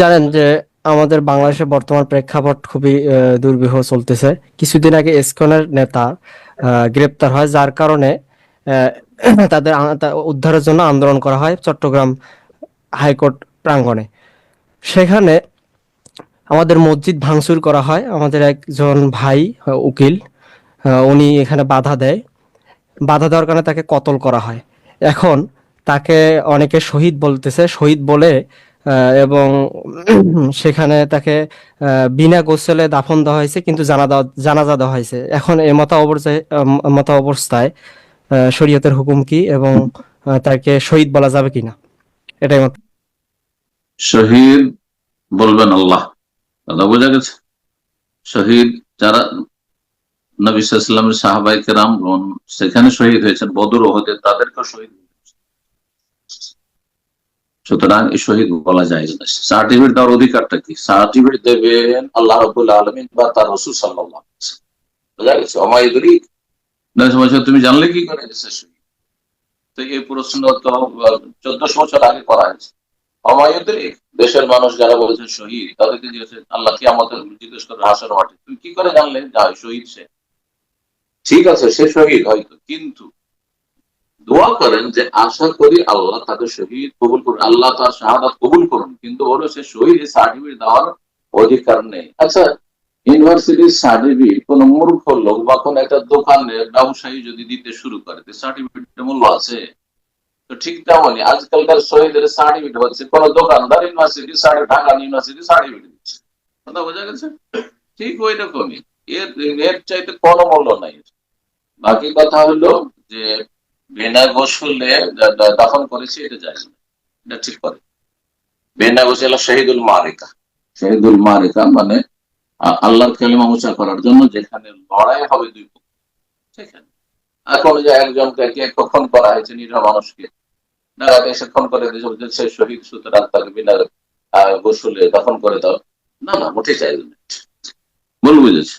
জানেন যে আমাদের বাংলাদেশের বর্তমান প্রেক্ষাপট খুবই দুর্বিহ চলতেছে। কিছুদিন আগে এসকনের নেতা গ্রেপ্তার হয়, যার কারণে তাদের উদ্ধারের জন্য আন্দোলন করা হয় চট্টগ্রাম হাইকোর্ট প্রাঙ্গণে। সেখানে আমাদের মসজিদ ভাঙচুর করা হয়। আমাদের একজন ভাই, উকিল উনি এখানে বাধা দেয়। বাধা দেওয়ার কারণে তাকে কতল করা হয়। এখন তাকে অনেকে শহীদ বলতেছে। শহীদ বলে এবং সেখানে তাকে বিনা গোসলে দাফন দেওয়া হয়েছে, কিন্তু জানাজা জানাজা দেওয়া হয়েছে। এখন এই মতা অবস্থায় মতা অবস্থায় শরীয়তের হুকুম কি এবং তাকে শহীদ বলা যাবে কিনা? এটাই আমার শহীদ বলবেন আল্লাহ। বোঝা গেছে। শহীদ যারা নবী সাল্লামের সাহাবাই কেরাম সেখানে শহীদ হয়েছেন, বদর ওহদে তাদেরকে শহীদ। সুতরাং শহীদ বলা যায় না সার্টিফিকেট দেওয়ার অধিকারটা কি? সার্টিফিকেট দেবেন আল্লাহ রবুল আলমিন বা তার রসুল সাল্লাহ বোঝা গেছে? অমায়ুরি তুমি জানলে কি করে তো এই প্রশ্ন তো চোদ্দশো বছর আগে করা হয়েছে। অমায়ুদ্দিন দেশের মানুষ যারা বলেছেন শহীদ তাদেরকে জিজ্ঞেস আল্লাহ কি আমাদের জিজ্ঞেস করে হাসার মাঠে। তুমি কি করে জানলে যা শহীদ সে? ঠিক আছে সে শহীদ হয়তো কিন্তু দোয়া করেন যে আশা করি আল্লাহ তাকে শহীদ কবুল করুন, আল্লাহ তার শাহাদাত কবুল করুন, কিন্তু হলো সে শহীদ সার্টিফিকেট দেওয়ার অধিকার নেই। আচ্ছা ইউনিভার্সিটির সার্টিফিকেট, কোন মূর্খ লোক বা কোন একটা দোকানে ব্যবসায়ী যদি দিতে শুরু করে সার্টিফিকেট মূল্য আছে? তো ঠিক তেমনই আজকালকার শহীদের সার্টিফিকেট হচ্ছে, কোন দোকানদার ইউনিভার্সিটি ঢাকা ইউনিভার্সিটি সার্টিফিকেট দিচ্ছে। কথা বোঝা গেছে? ঠিক ওই রকমই এর এর চাইতে কোনো মূল্য নাই। বাকি কথা হলো যে বিনা গোসলে দাফন করেছে, এটা যায় না। এটা ঠিক করে। বিনা গোসল শহীদুল মারিকা। শহীদুল মারিকা মানে আল্লাহর কালিমা উঁচা করার জন্য যেখানে লড়াই হবে দুই পক্ষ। সেখানে। এখন যে একজনকে কে কখন করা হয়েছে, নিরীহ মানুষকে। খুন করে দিয়েছে শহীদ, সুতরাং তাকে বিনা গোসলে দফন করে দাও। না না মোটে চাই না। ভুল বুঝেছে?